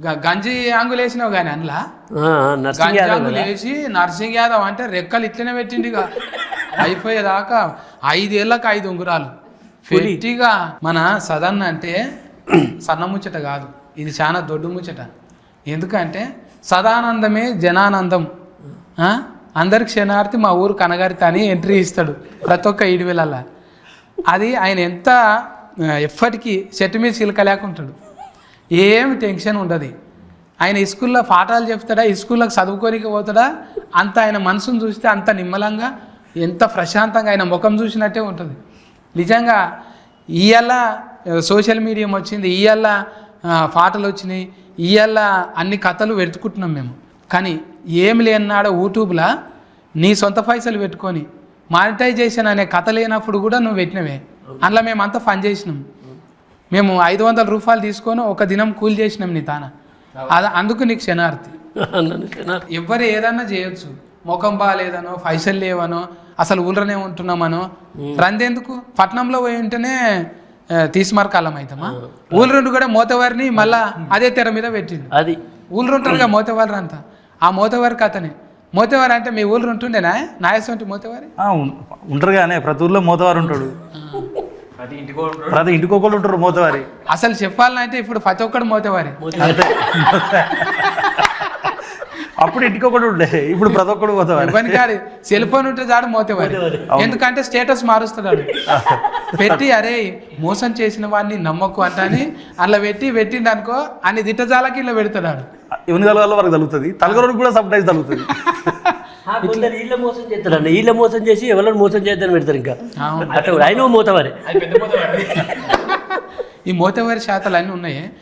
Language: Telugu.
గ- గంజి ఆంగులు వేసినావు కానీ అందులో? గంజి కదా? వేసి నర్సింగ్ యాదవ్ అంటే రెక్కలు ఇట్లనే పెట్టిండు ఇక అయిపోయేదాకా ఐదేళ్ళకి ఐదు ఉంగురాలు. పెట్టిగా మన సదన్న అంటే సన్న ముచ్చట కాదు. ఇది చాలా దొడ్డు ముచ్చట. ఎందుకంటే సదానందమే జనానందం. ఆ? అందరికి క్షణార్థి మా ఊరు కనగారిత అని ఎంట్రీ ఇస్తాడు ప్రతి ఒక్క ఇడివెలల్లా అది ఆయన ఎంత ఎప్పటికీ చెట్టు మీద చిలక ఏం ఏమి టెన్షన్ ఉండదు. ఆయన స్కూల్లో పాఠాలు చెప్తాడా? స్కూల్లోకి చదువుకోనికి పోతాడా? అంత ఆయన మనసును చూస్తే అంత నిమ్మలంగా ఎంత ప్రశాంతంగా ఆయన ముఖం చూసినట్టే ఉంటుంది. నిజంగా ఇవాళ సోషల్ మీడియం వచ్చింది ఇవాళ పాటలు వచ్చినాయి ఇవాళ అన్ని కథలు వెతుకుంటున్నాం మేము. కానీ ఏం లేనాడో యూట్యూబ్లో నీ సొంత పైసలు పెట్టుకొని మానిటైజేషన్ అనే కథ లేనప్పుడు కూడా నువ్వు పెట్టినవే. అందులో మేము అంతా ఫన్ చేసినాం. మేము ఐదు వందల రూపాయలు తీసుకొని ఒక దినం కూలి చేసినాం నీ తాన. అది అందుకు నీకు తినాలి. ఎవ్వరు ఏదన్నా చేయొచ్చు. ముఖం బాగాలేదనో పైసలు లేవనో అసలు ఊళ్ళనే ఉంటున్నామనో. రందెందుకు పట్నంలో పోయి ఉంటేనే తీసిమార్కాలం అవుతామా ఊళ్ళ రెండు కూడా మోతవారిని మళ్ళా అదే తెర మీద పెట్టిండు. అది. ఊళ్ళు ఉంటారుగా మోతవారు అంతా. ఆ మోతవారి కథనే. మోతవారి అంటే మీ ఊళ్ళు ఉంటుండేనా? నాయసంటి మోతవారి? ఆ, ఉం- ఉంటారు కానీ ప్రతి ఊర్లో మోతవారు ఉంటాడు. ప్రతి ఇంటికి ఒకళ్ళు ఉంటారు మోతవారి. అసలు చెప్పాలంటే ఇప్పుడు ప్రతి ఒక్కడు మోతవారి. అంతే. అప్పుడు ఇంటికి ఒకడు ఉండే. ఇప్పుడు ప్రతి ఒక్కడు కాదు సెల్ ఫోన్ ఉంటే చాడు మోతేవారి. ఎందుకంటే స్టేటస్ మారుస్తున్నాడు పెట్టి అరే మోసం చేసిన వాడిని నమ్మకు అంటని అట్లా పెట్టి పెట్టిండు అనుకో అన్ని దిట్టజాలకి ఇలా పెడతాడు ఎవరి తలగల వరకు తగులుతుంది తలగలకు కూడా సబ్ టైమ్స్ తగులుతుంది కొందరు వీళ్ళ మోసం చేస్తారండి వీళ్ళ మోసం చేసి ఎవరైనా మోసం చేద్దని పెడతారు ఇంకా. అట్లా ఆయన మోతవారే. ఈ మోతవారి శాతాలు అన్నీ ఉన్నాయి.